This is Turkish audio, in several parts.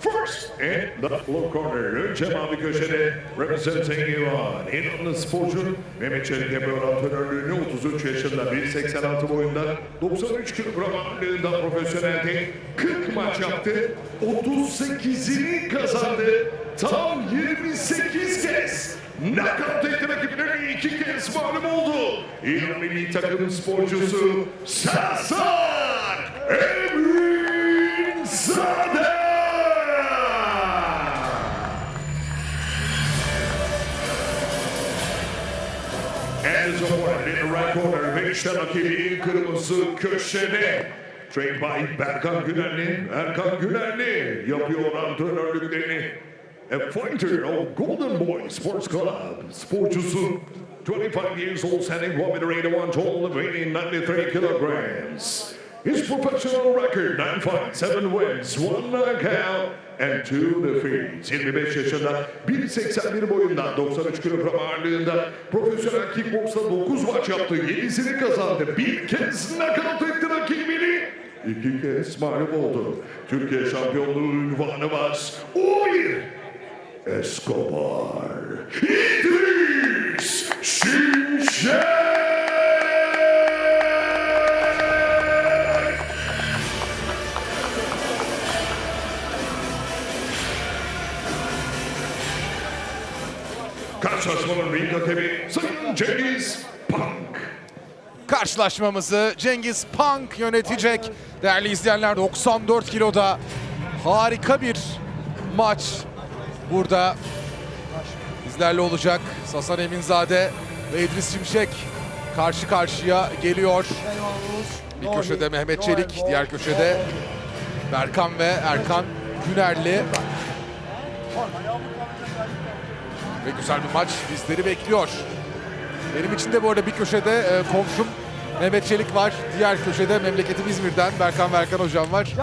First. İn the floor corner, önce mavi köşede representing Iran. İranlı sporcu Mehmet Çelik yapıyor antrenörlüğünü 33 yaşında 1.86 boyunda 93 kilogram ağırlığında profesyonel değil 40 maç yaptı. 38'ini kazandı. Tam 28 kez. Knockout etti rakiplerini iki kez mağlup oldu. İran milli takım sporcusu Sasan A point in the right corner. Trained by. A fighter of Golden Boy Sports Club. Sporcusu 25 years old, standing 1 meter 81 tall, weighing 93 kilograms. His professional record 9 fights, 7 wins, 1 knockout and 2 defeats. 25 yaşında 1.81 boyunda 93 kilogram ağırlığında profesyonel kickboksta 9 maç yaptı. 7'sini kazandı. Bir kez knockout etti rakibini. İki kez mağlup oldu. Türkiye şampiyonluğu ünvanı var. 11 Escobar İdris Şimşek Karşılaşmanın ring rakibi Sayın Cengiz Punk. Karşılaşmamızı Cengiz Punk yönetecek. Değerli izleyenler 94 kiloda harika bir maç burada bizlerle olacak. Sasan Eminzade ve İdris Şimşek karşı karşıya geliyor. Bir köşede Mehmet Çelik, diğer köşede Berkan ve Erkan Günerli. Ve güzel bir maç bizleri bekliyor. Benim için de bu arada bir köşede e, komşum Mehmet Çelik var. Diğer köşede memleketim İzmir'den Berkan Berkan hocam var.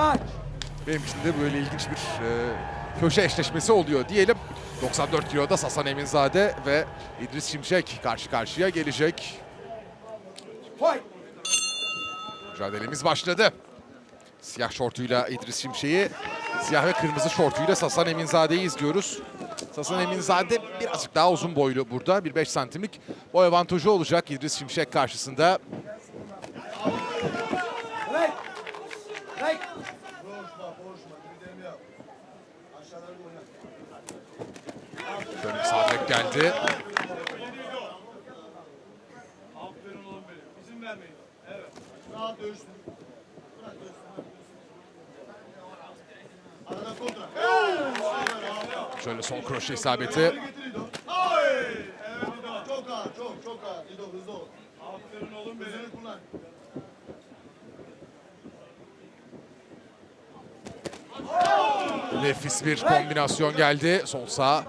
Benim için de böyle ilginç bir e, köşe eşleşmesi oluyor diyelim. 94 kiloda Sasan Eminzade ve İdris Şimşek karşı karşıya gelecek. Mücadelemiz başladı. Siyah şortuyla İdris Şimşek'i, siyah ve kırmızı şortuyla Sasan Eminzade'yi izliyoruz. Sasan Eminzade birazcık daha uzun boylu burada. Bir 5 santimlik boy avantajı olacak İdris Şimşek karşısında. Şöyle bir geldi. Aferin. Bırak dövüşsün. Arada kontra. Şöyle son kroşe isabeti. Getir İdo. Ay! Evet İdo. Çok ağır. Çok çok ağır. İdo hızlı ol. Aferin oğlum benim. Hızını kullan. Nefis bir kombinasyon geldi. Sol sağ.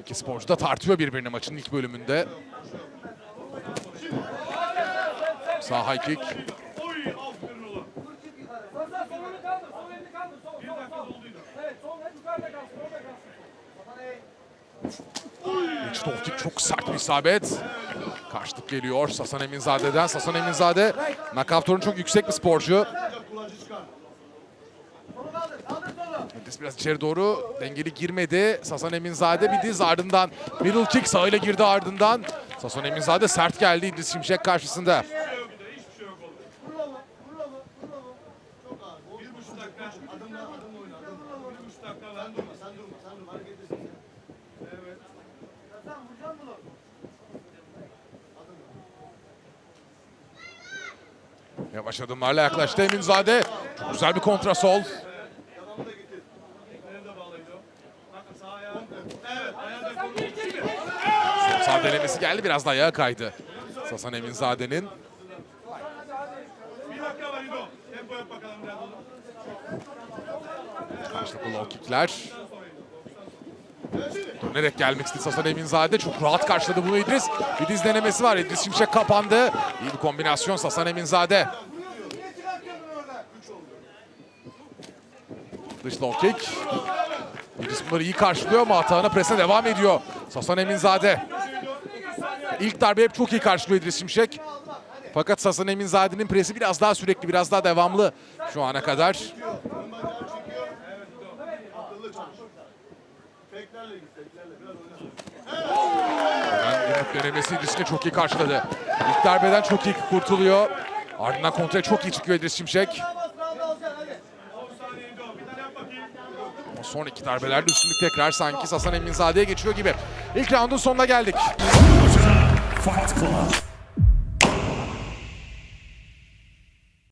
İki sporcu da tartıyor birbirini maçın ilk bölümünde. Sağ high kick. Oy! Aferin oğlum. Sağ solunu kaldır, sol elini kaldır, sol, Bir sol, dakika sol. dolduydu. Evet, sol el yukarıda kalsın, orada İç top kick çok sert bir isabet. Karşılık geliyor Sasan Eminzade'den. Sasan Eminzade nakavtorun çok yüksek bir sporcu. Mendes biraz içeri doğru dengeli girmedi. Sasan Eminzade bir diz ardından middle kick sağıyla girdi ardından. Sasan Eminzade sert geldi İdris Şimşek karşısında. Yavaş adımlarla yaklaştı Eminzade. Çok güzel bir kontra sol. Devamı da getir. Beni de bağlayın İdo. Bakın sağ denemesi geldi biraz da ayağa kaydı. Sasan Eminzade'nin. Karşılıklı low kickler. Dönerek gelmek istedi Sasan Eminzade. Çok rahat karşıladı bunu İdris. Diz denemesi var. İdris Şimşek kapandı. İyi bir kombinasyon Sasan Eminzade. Dış low kick. İdris bunları iyi karşılıyor ama atağına prese devam ediyor. Sasan Eminzade. İlk darbe hep çok iyi karşılıyor İdris Şimşek. Fakat Hasan Eminzade'nin presi biraz daha sürekli, biraz daha devamlı şu ana kadar. Yumruk denemesi İdris'ini çok iyi karşıladı. İlk darbeden çok iyi kurtuluyor. Ardından kontraya çok iyi çıkıyor İdris Şimşek. Hadi. Son iki darbelerde üstünlük tekrar sanki Hasan Eminzade'ye geçiyor gibi. İlk raundun sonuna geldik.